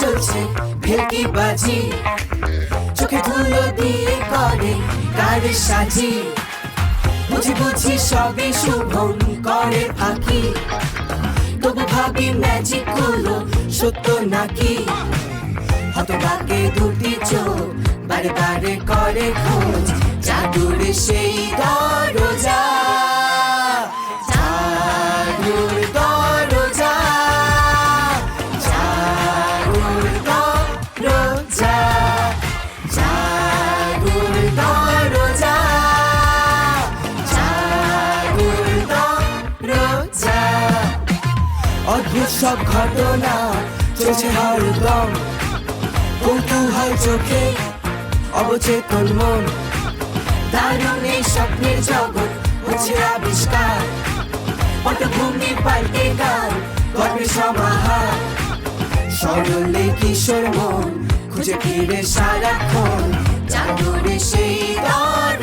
চলছে ভেলকি বাজি। চোখে ধুলো দিয়ে করে কারে সাজি। বুঝি বুঝি সবে শুভম করে ফাঁকি। তবু ভাবি ম্যাজিকগুলো সত্য নাকি? হতভাগে দুটি চোখ বারে বারে করে খোঁজ, জাদুর সেই দরজা। সব ঘটনা চলছে হরদম কৌতূহল চোখে অবচেতন মন। দারুণ এই স্বপ্নের জগৎ হচ্ছে আবিষ্কার। পটভূমি পাল্টে গান গল্পের সমাহার। সরলে কিশোর মন, খুঁজে ফিরে সারাক্ষণ। জাদুরে সেই দরজা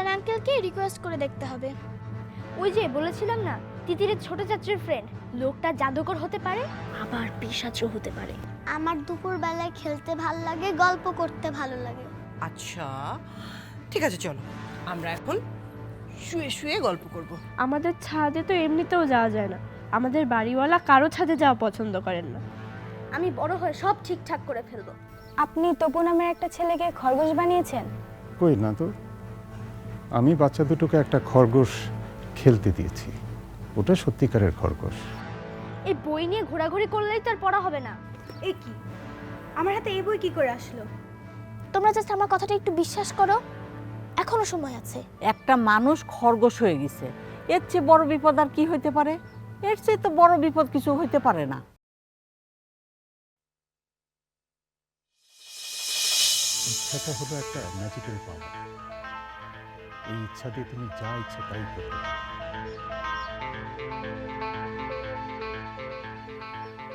আফ্রিকান আঙ্কেলকে রিকোয়েস্ট করে দেখতে হবে। ওই যে বলেছিলাম না তিতিরের ছোট চাচির ফ্রেন্ড লোকটা জাদুকর হতে পারে আবার পিসাচও হতে পারে। আমার দুপুর বেলায় খেলতে ভালো লাগে গল্প করতে ভালো লাগে। আচ্ছা ঠিক আছে চলো। আমরা এখন শুয়ে শুয়ে গল্প করব। আমাদের ছাদে তো এমনিতেও যাওয়া যায় না। আমাদের বাড়িওয়ালা কারও ছাদে যাওয়া পছন্দ করেন না। আমি বড় হয়ে সব ঠিকঠাক করে ফেলব। আপনি তপু নামের একটা ছেলেকে খরগোশ বানিয়েছেন? কই না তো? আমি বাচ্চা দুটোকে একটা খরগোশ খেলতে দিয়েছি। ওটা সত্যিকারের খরগোশ। এই বই নিয়ে ঘোরাঘুরি করলেই তো আর পড়া হবে না। এ কি? আমার হাতে এই বই কি করে আসলো? তোমরা জাস্ট আমার কথাটা একটু বিশ্বাস করো। এখনও সময় আছে। একটা মানুষ খরগোশ হয়ে গেছে। এর চেয়ে বড় বিপদ আর কি হইতে পারে? এর চেয়ে তো বড় বিপদ কিছু হইতে পারে না। ইচ্ছাটা হলো একটা ম্যাজিক্যাল পাওয়ার এই ইচ্ছা দিয়ে তুমি যা ইচ্ছা তাই করতে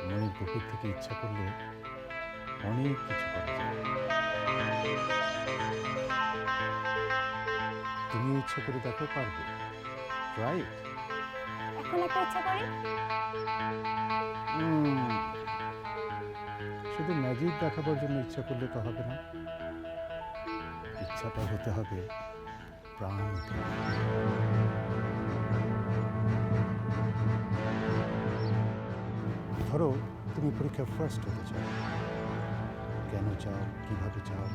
মনের গভীর থেকে ইচ্ছা করলে অনেক কিছু করা যায়। তুমি ইচ্ছা করে দেখো পারবে। রাইট এখন একটা ইচ্ছা করি? শুধু ম্যাজিক দেখাবার জন্য ইচ্ছা করলে তো হবে না। ইচ্ছাটা হতে হবে। প্রাণ। ধরো, তুমি পরীক্ষায় ফার্স্ট হতে চাও। কেন চাও? কীভাবে চাও?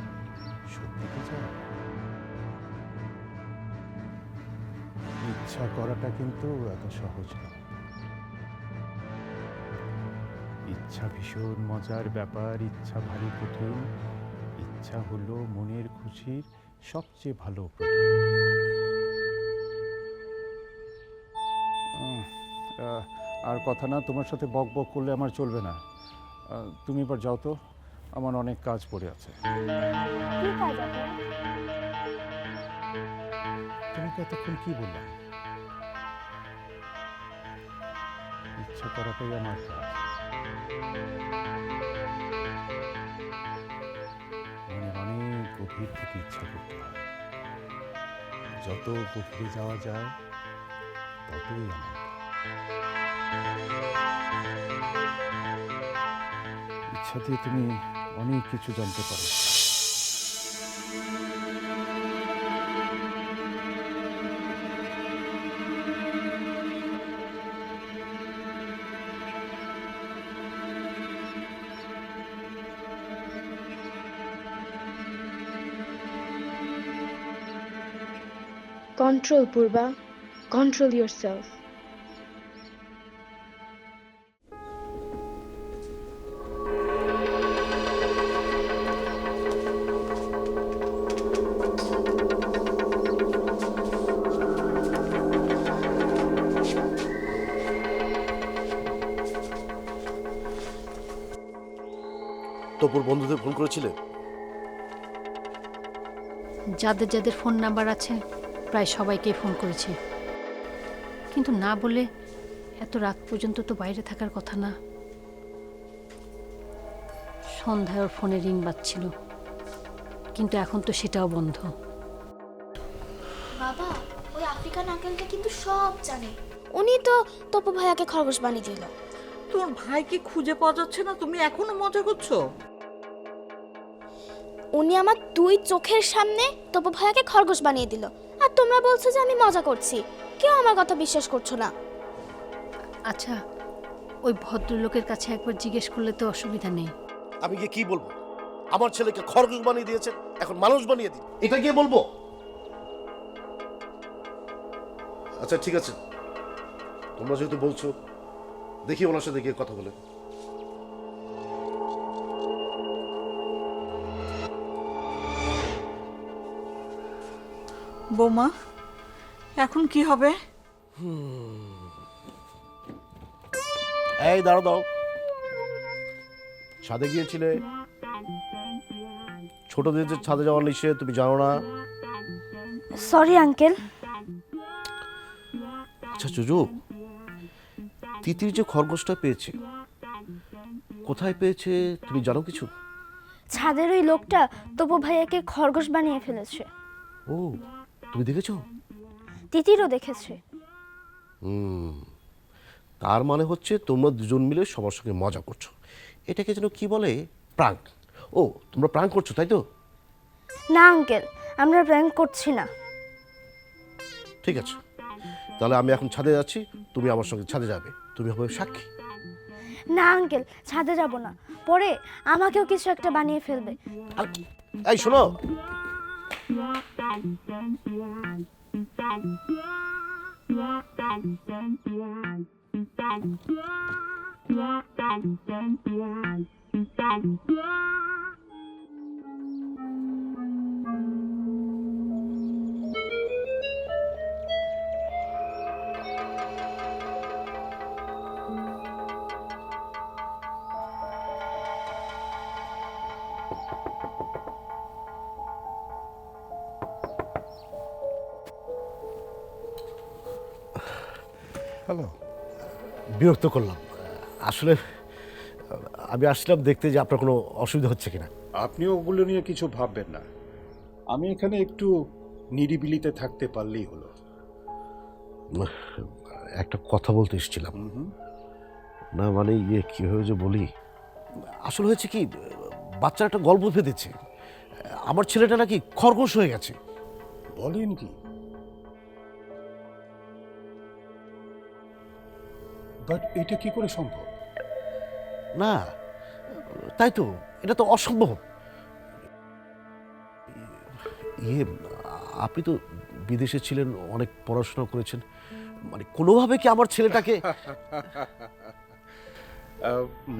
সত্যি কি চাও? ইচ্ছা করাটা কিন্তু এত সহজ না। ইচ্ছা ভীষণ মজার ব্যাপার, ইচ্ছা ভারী কঠিন, ইচ্ছা হলো মনের খুশির সবচেয়ে ভালো আর কথা না তোমার সাথে বক বক করলে আমার চলবে না। তুমি এবার যাও তো আমার অনেক কাজ পড়ে আছে। কি কাজ তোমাকে এতক্ষণ কি বললাম ইচ্ছা করাটাই আমার কাজ। গভীর থেকে ইচ্ছা করতে হয়। যত গভীরে যাওয়া যায়, ততই আনন্দ ইচ্ছা দিয়ে তুমি অনেক কিছু জানতে পারো। কন্ট্রোল পূর্বা কন্ট্রোল ইয়োর সেলফ তপুর বন্ধুদের ফোন করেছিলে? যাদের যাদের ফোন নাম্বার আছে প্রায় সবাইকে ফোন করেছি। কিন্তু না বলে এত রাত পর্যন্ত তো বাইরে থাকার কথা না। সন্ধ্যায় ওর ফোনে রিং বাজছিল। কিন্তু এখন তো সেটাও বন্ধ। বাবা ওই আফ্রিকান আঙ্কেলটা কিন্তু সব জানে। উনি তো তপু ভাইয়াকে খরগোশ বানিয়ে দিল। তোর ভাইকে খুঁজে পাওয়া যাচ্ছে না? তুমি এখনও মজা করছ? উনি আমার দুই চোখের সামনে তপু ভাইয়াকে খরগোশ বানিয়ে দিল। আর তোমরা বলছো যে আমি মজা করছি। কেউ আমার কথা বিশ্বাস করছ না। আচ্ছা ওই ভদ্রলোকের কাছে একবার জিজ্ঞেস করলে তো অসুবিধা নেই। আমি গিয়ে কি বলব? আমার ছেলেকে খরগোশ বানিয়ে দিয়েছে এখন মানুষ বানিয়ে দিন এটা গিয়ে বলব? আচ্ছা ঠিক আছে। তোমরা যেহেতু বলছো দেখি ওনার সাথে গিয়ে কথা বলে। বৌমা এখন কি হবে? এই দাঁড়াও দাও ছাদে গিয়েছিলে? ছোটদের যে ছাদে যাওয়ার নিষেধ তুমি জানো না? সরি আঙ্কেল আচ্ছা চুজু তিতির যে খরগোশটা পেয়েছে কোথায় পেয়েছে তুমি জানো কিছু? ছাদের ওই লোকটা তপু ভাইয়াকে খরগোশ বানিয়ে ফেলেছে। ও তুমি দেখেছ? তিতিরও দেখেছে। হুম তার মানে হচ্ছে তোমরা দুজন মিলে সবার সঙ্গে মজা করছ। এটাকে যেন কি বলে? প্রাঙ্ক। ও তোমরা প্রাঙ্ক করছ তাই তো? না আঙ্কেল আমরা প্র্যাঙ্ক করছি না। ঠিক আছে। তাহলে আমি এখন ছাদে যাচ্ছি তুমি আমার সঙ্গে ছাদে যাবে। তুমি হবে সাক্ষী। না আঙ্কেল ছাদে যাব না। পরে আমাকেও কিছু একটা বানিয়ে ফেলবে। আর কি? এই শোনো। হ্যালো বিরক্ত করলাম। আসলে আমি আসলাম দেখতে যে আপনার কোনো অসুবিধা হচ্ছে কিনা। আপনি ওগুলো নিয়ে কিছু ভাববেন না। আমি এখানে একটু নিরিবিলিতে থাকতে পারলেই হলো। একটা কথা বলতে এসেছিলাম। না মানে ইয়ে কীভাবে যে বলি? আসলে হয়েছে কি বাচ্চার একটা গল্প ফেঁদেছে আমার ছেলেটা নাকি খরগোশ হয়ে গেছে। বলেন কি? বাট এটা কি করে সম্ভব? না তাই তো এটা তো অসম্ভব। ইয়ে আপনি তো বিদেশে ছিলেন অনেক পড়াশোনা করেছেন। মানে কোনোভাবে কি আমার ছেলেটাকে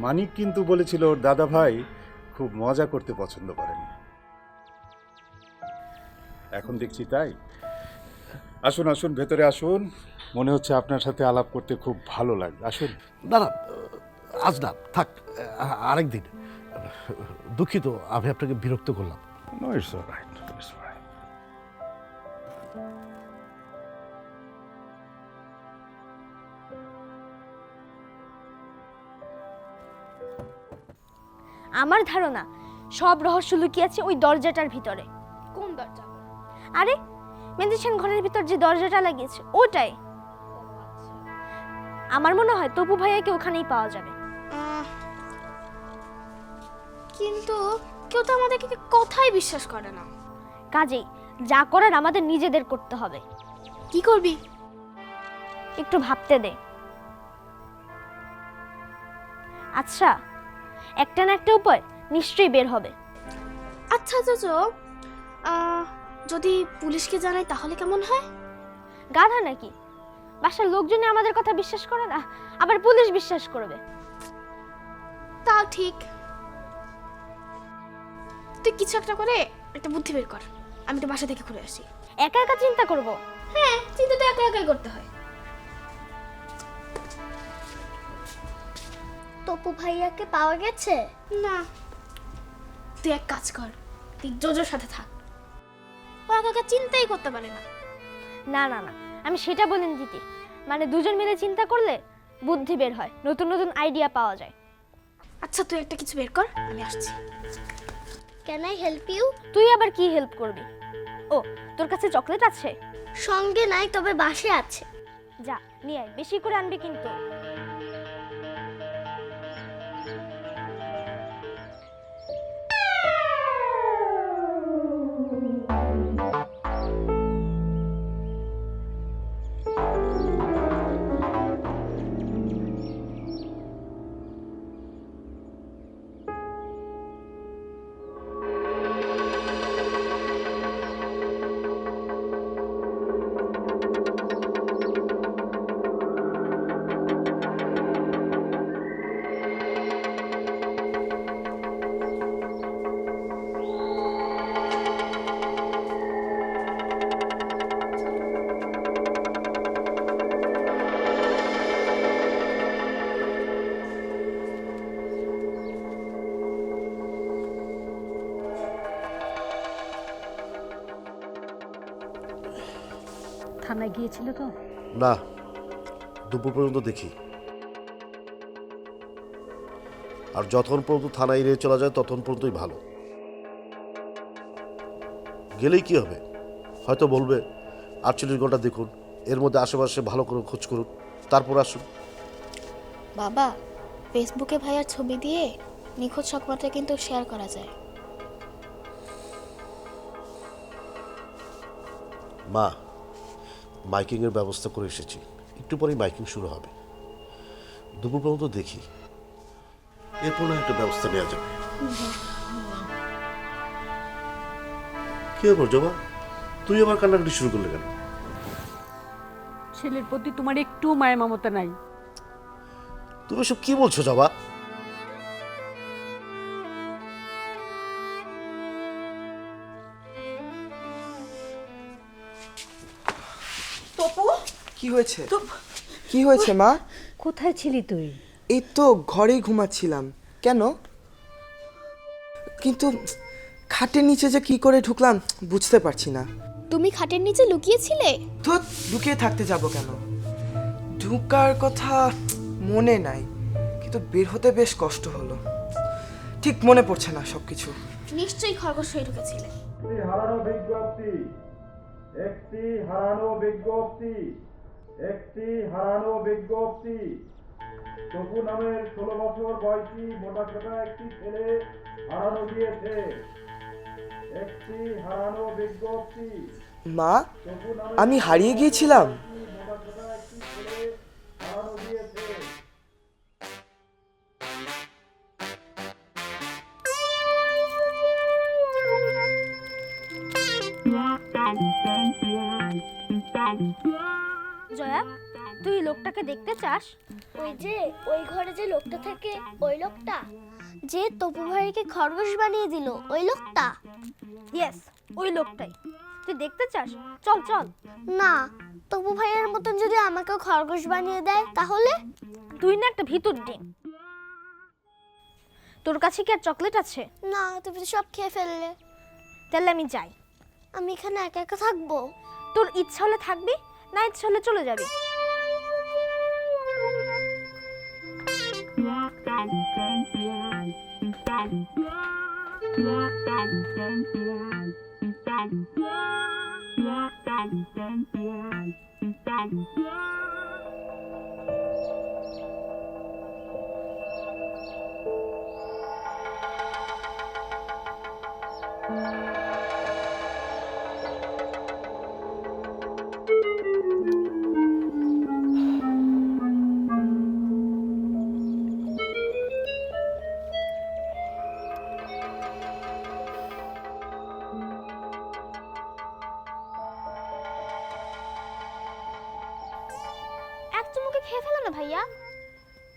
মানিক কিন্তু বলেছিল ওর দাদা ভাই খুব মজা করতে পছন্দ করেন। এখন দেখছি তাই। আসুন আসুন ভেতরে আসুন। মনে হচ্ছে আপনার সাথে আলাপ করতে খুব ভালো লাগবে। আসুন। না না আজ না থাক আরেকদিন। দুঃখিত আমি আপনাকে বিরক্ত করলাম। আমার ধারণা সব রহস্য লুকিয়ে আছে ওই দরজাটার ভিতরে। কোন দরজা? আরে মেডিসিন ঘরের ভিতর যে দরজাটা লাগিয়েছে ওটাই। আমার মনে হয় তপু ভাইয়াকে ওখানেই পাওয়া যাবে। কিন্তু কেউ তো আমাদেরকে কথাই বিশ্বাস করে না। কাজেই যা করার আমাদের নিজেদের করতে হবে। কি করবি? একটু ভাবতে দে। আচ্ছা একটা না একটা উপায় নিশ্চয়ই বের হবে। আচ্ছা চাচো যদি পুলিশকে জানাই তাহলে কেমন হয়? গাধা নাকি? বাসার লোকজনই আমাদের কথা বিশ্বাস করে না আবার পুলিশ বিশ্বাস করবে। তাও ঠিক। তুই কিছু একটা করে একটা বুদ্ধি বের কর আমি তো বাসা থেকে ঘুরে আসি। একা একা চিন্তা করব? হ্যাঁ চিন্তা তো একা একাই করতে হয়। তপু ভাইয়াকে পাওয়া গেছে? না। তুই এক কাজ কর তুই জোজোর সাথে থাক। ও একা একা চিন্তাই করতে পারে না। না না না। আমি সেটা বলিনি দিদি। মানে দুজন মিলে চিন্তা করলে বুদ্ধি বের হয় নতুন নতুন আইডিয়া পাওয়া যায়। আচ্ছা তুই একটা কিছু বের কর আমি আসছি। ক্যান আই হেল্প ইউ তুই আবার কি হেল্প করবি? ও তোর কাছে চকলেট আছে? সঙ্গে নাই তবে বাসে আছে। যা নিয়ে আয় বেশি করে আনবি কিন্তু। গিয়েছিল তো? না দুপুর পর্যন্ত দেখি। আর যতক্ষণ পর্যন্ত থানায় এড়িয়ে চলা যায় ততক্ষণ পর্যন্তই ভালো। গেলেই কি হবে? হয়তো বলবে আটচল্লিশ ঘণ্টা দেখুন এর মধ্যে আশেপাশে ভালো করে খোঁজ করুন তারপর আসুন। বাবা ফেসবুকে ভাইয়ার ছবি দিয়ে নিখোঁজ সংবাদটা কিন্তু শেয়ার করা যায়। মা মাইকিংয়ের ব্যবস্থা করে এসেছি। একটু পরেই মাইকিং শুরু হবে। দুপুর পর্যন্ত দেখি। এরপর না একটা ব্যবস্থা নেওয়া যাবে। কি ব্যাপার জবা? তুই আবার কান্নাকাটি শুরু করলে কেন? ছেলের প্রতি তোমার একটু মায়া মমতা নাই। তুমি সব কি বলছো জবা? হয়েছে? কি হয়েছে মা? কোথায় ছিলি তুই? এই তো ঘরেই ঘুমাচ্ছিলাম। কেন? কিন্তু খাটের নিচে যে কি করে ঢুকলাম বুঝতে পারছি না। তুমি খাটের নিচে লুকিয়েছিলে? তো লুকিয়ে থাকতে যাব কেন? ঢুকার কথা মনে নাই কিন্তু বের হতে বেশ কষ্ট হলো। ঠিক মনে পড়ছে না সবকিছু। নিশ্চয়ই খরগোশ হয়ে ঢুকেছিলে। হারানো বিজ্ঞপ্তি একটি হারানো বিজ্ঞপ্তি। একটি হারানো বিজ্ঞপ্তি। তপু নামের ষোলো বছর বয়সী মোটা সোটা একটি ছেলে হারানো গিয়েছে। একটি হারানো বিজ্ঞপ্তি। মা আমি হারিয়ে গিয়েছিলাম। মোটা জয়া তুই লোকটাকে দেখতে চাস? ওই যে ওই ঘরে যে লোকটা থাকে ওই লোকটা? যে তপু ভাইকে খরগোশ বানিয়ে দিল ওই লোকটা? ইয়েস ওই লোকটাই। তুই দেখতে চাস? চল চল। না তপু ভাইয়ের মতন যদি আমাকে খরগোশ বানিয়ে দেয় তাহলে? তুই না একটা ভিতর ডিম তোর কাছে কি আর চকলেট আছে? না তুমি তো সব খেয়ে ফেললে। তাহলে আমি যাই। আমি এখানে একা একা থাকব? তোর ইচ্ছা হলে থাকবি? না ইচ্ছা হলে চলে যাবি। এক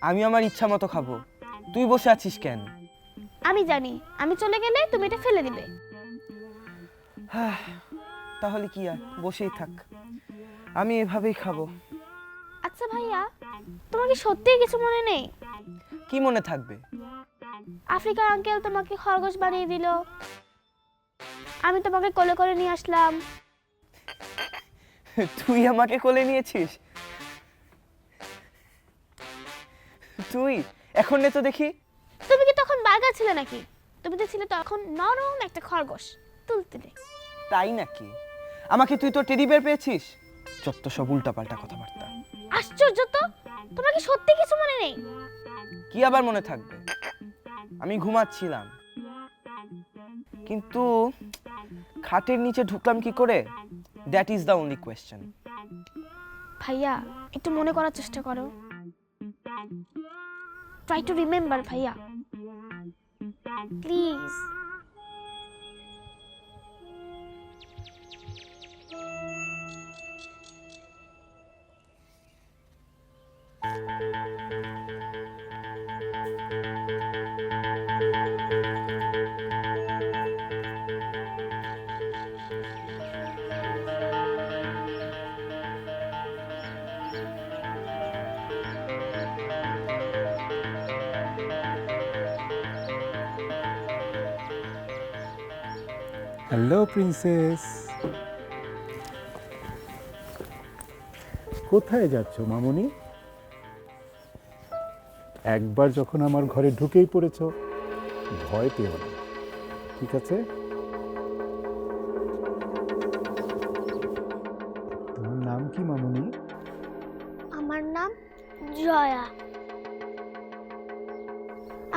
আমি আমার ইচ্ছা মতো খাব। তুই বসে আছিস কেন? আমি জানি আমি চলে গেলে তুমি এটা ফেলে দিবে। তাহলে কি আর বসেই থাক। আমি এভাবেই খাব। আচ্ছা ভাইয়া তোমার কি সত্যিই কিছু মনে নেই? কি মনে থাকবে? আফ্রিকার আঙ্কেল তোমাকে খরগোশ বানিয়ে দিল। আমি তোমাকে কোলে করে নিয়ে আসলাম। তুই আমাকে কোলে নিয়েছিস? তুই? এখন নে তো দেখি। তুমি কি তখন বার্গার ছিলে নাকি? তুমি তো ছিলে তখন নরম একটা খরগোশ। তুলতুলে তাই নাকি? আমাকে তুই তো টেডি বের পেয়েছিস? যত সব উল্টাপাল্টা কথাবার্তা। আশ্চর্য তো! তোমার কি সত্যি কিছু মনে নেই? কি আবার মনে থাকবে? আমি ঘুমাচ্ছিলাম। কিন্তু খাটের নিচে ঢুকলাম কি করে? That is the only question ভাইয়া একটু মনে করার চেষ্টা করো। Try to remember, Bhaiya. Please. Hello princess কোথায় যাচ্ছ, মামুনি? একবার যখন আমার ঘরে ঢুকেই পড়েছ, ভয় পেও না, ঠিক আছে? তোমার নাম কি, মামুনি? আমার নাম জয়া।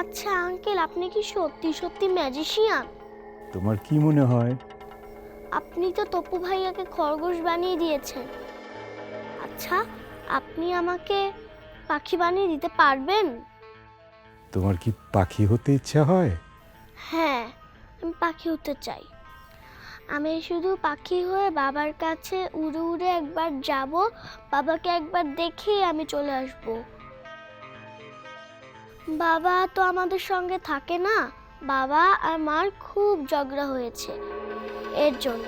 আচ্ছা আঙ্কেল আপনি কি সত্যি সত্যি ম্যাজিশিয়ান তোমার কি মনে হয়? আপনি তো তপু ভাইয়াকে খরগোশ বানিয়ে দিয়েছেন। আচ্ছা আপনি আমাকে পাখি বানিয়ে দিতে পারবেন? তোমার কি পাখি হতে ইচ্ছা হয়? হ্যাঁ আমি পাখি হতে চাই। আমি শুধু পাখি হয়ে বাবার কাছে উড়ে উড়ে একবার যাব বাবাকে একবার দেখেই আমি চলে আসব। বাবা তো আমাদের সঙ্গে থাকে না। বাবা আর মার খুব ঝগড়া হয়েছে এর জন্য।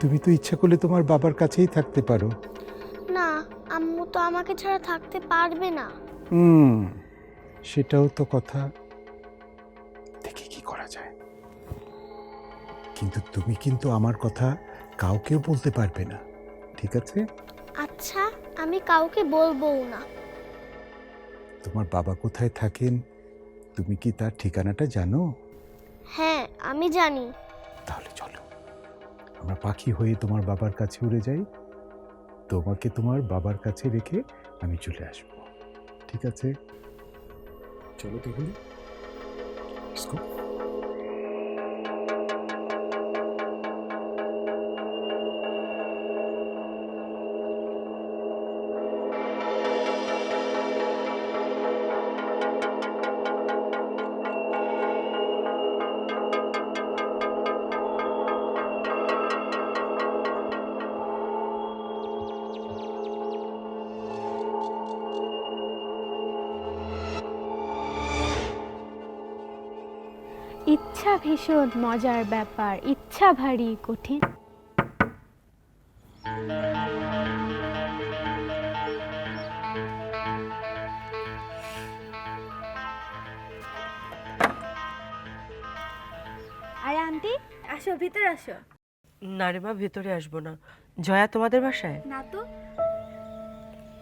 তুমি তো ইচ্ছা করলে তোমার বাবার কাছেই থাকতে পারো। না আম্মু তো আমাকে ছাড়া থাকতে পারবে না। হুম সেটাও তো কথা। দেখি কি করা যায়। কিন্তু তুমি কিন্তু আমার কথা কাউকেও বলতে পারবে না ঠিক আছে? আচ্ছা আমি কাউকে বলব না। তোমার বাবা কোথায় থাকেন তুমি কি তার ঠিকানাটা জানো? হ্যাঁ আমি জানি। তাহলে চলো। আমরা পাখি হয়ে তোমার বাবার কাছে উড়ে যাই। তোমাকে তোমার বাবার কাছে রেখে আমি চলে আসব। ঠিক আছে? চলো তাহলে। ইচ্ছা ভীষণ মজার ব্যাপার ইচ্ছা ভারী কঠিন। আরে আন্টি আসো ভিতরে আসো। না রে মা ভেতরে আসব না। জয়া তোমাদের বাসায়? না তো।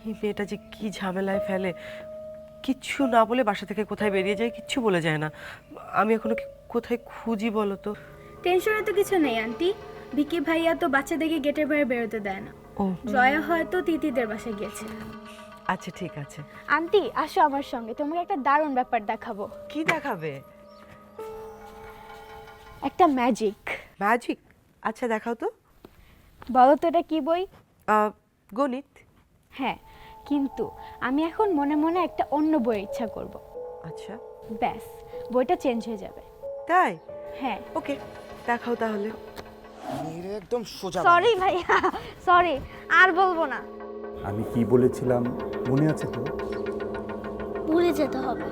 এই মেয়েটা যে কি ঝামেলায় ফেলে। কিচ্ছু না বলে বাসা থেকে কোথায় বেরিয়ে যায় কিচ্ছু বলে যায় না। আমি এখনও কি- কোথায় খুঁজি বলো তো? টেনশনে তো কিছু নেই আন্টি। ভিকি ভাইয়া তো বাচ্চাদেরকে গেটের বাইরে বেরোতে দেয় না। ও। জয়া হয়তো তিতিদের বাসায় গিয়েছে। আচ্ছা ঠিক আছে। আন্টি আসো আমার সঙ্গে। তোমাকে একটা দারুণ ব্যাপার দেখাবো। কি দেখাবে? একটা ম্যাজিক ম্যাজিক আচ্ছা দেখাও তো। বলো তো এটা কি বই? আহ, গণিত। হ্যাঁ কিন্তু আমি এখন মনে মনে একটা অন্য বইয়ের ইচ্ছা করব। আচ্ছা। ব্যাস বইটা চেঞ্জ হয়ে যাবে। তাই? হ্যাঁ। ওকে দেখাও তাহলে। মেয়েরা একদম সোজা সরি ভাইয়া সরি আর বলব না। আমি কি বলেছিলাম? মনে আছে তো? ভুলে যেতে হবে।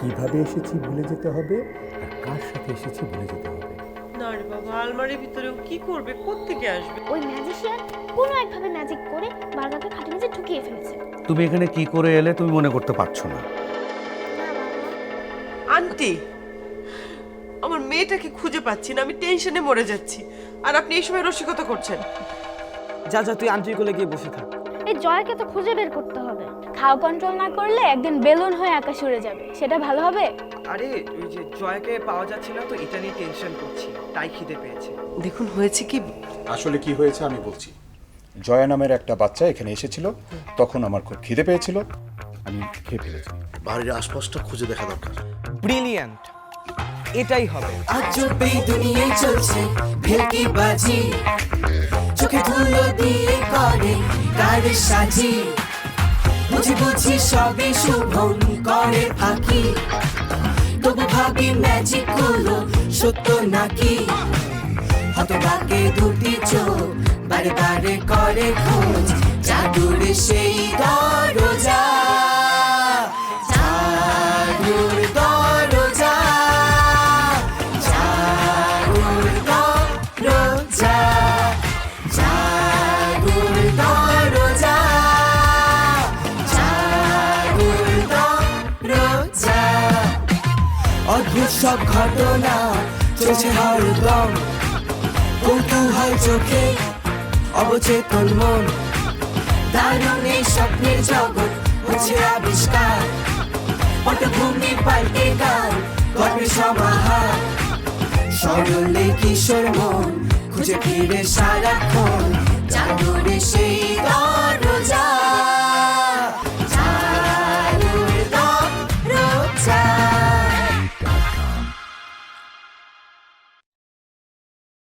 কীভাবে এসেছি ভুলে যেতে হবে? আর কার সাথে এসেছি ভুলে যেতে হবে? না রে বাবা আলমারির ভিতরেও কি করবে? কোত্থেকে আসবে? ওই ম্যাজিশিয়ান কোনো একভাবে ম্যাজিক করে বার্গারকে খাটের নিচে ঢুকিয়ে ফেলেছে। তুমি এখানে কি করে এলে তুমি মনে করতে পারছ না। আন্টি মেয়েটাকে খুঁজে পাচ্ছি না আমি টেনশনে মরে যাচ্ছি। আর আপনি এই সময় রসিকতা করছেন। যা যা তুই আন্টির কোলে গিয়ে বসে থাক। এই জয়কে তো খুঁজে বের করতে হবে। খাওয়া কন্ট্রোল না করলে একদিন বেলুন হয়ে আকাশে উড়ে যাবে। সেটা ভালো হবে? আরে ওই যে জয়কে পাওয়া যাচ্ছে না তো এটা নিয়ে টেনশন করছি। তাই খিদে পেয়েছে। দেখুন হয়েছে কি? আসলে কি হয়েছে আমি বলছি। জয়া নামের একটা বাচ্চা এখানে এসেছিল তখন আমার খুব খিদে পেয়েছিল। আমি খেয়ে ফেলেছি। বাড়ির আশপাশটা খুঁজে দেখা দরকার। ব্রিলিয়ান্ট এটাই হবে। আজ এই দুনিয়ায় চলছে ভেলকি বাজি। চোখে ধুলো দিয়ে করে কার সাজি। বুঝি বুঝি সবে শুভম করে ফাঁকি। তবু ভাবি ম্যাজিকগুলো সত্য নাকি? হতভাগে দুটি চোখ বারে বারে করে খোঁজ। জাদুর সেই দরজা। সব ঘটনা চলছে হরদম কৌতূহল চোখে অবচেতন মন। দারুণ এই স্বপ্নের জগৎ হচ্ছে আবিষ্কার। পটভূমি পাল্টে গান গল্পের সমাহার। সরলে কিশোর মন, খুঁজে ফিরে সারাক্ষণ। জাদুরে সেই দল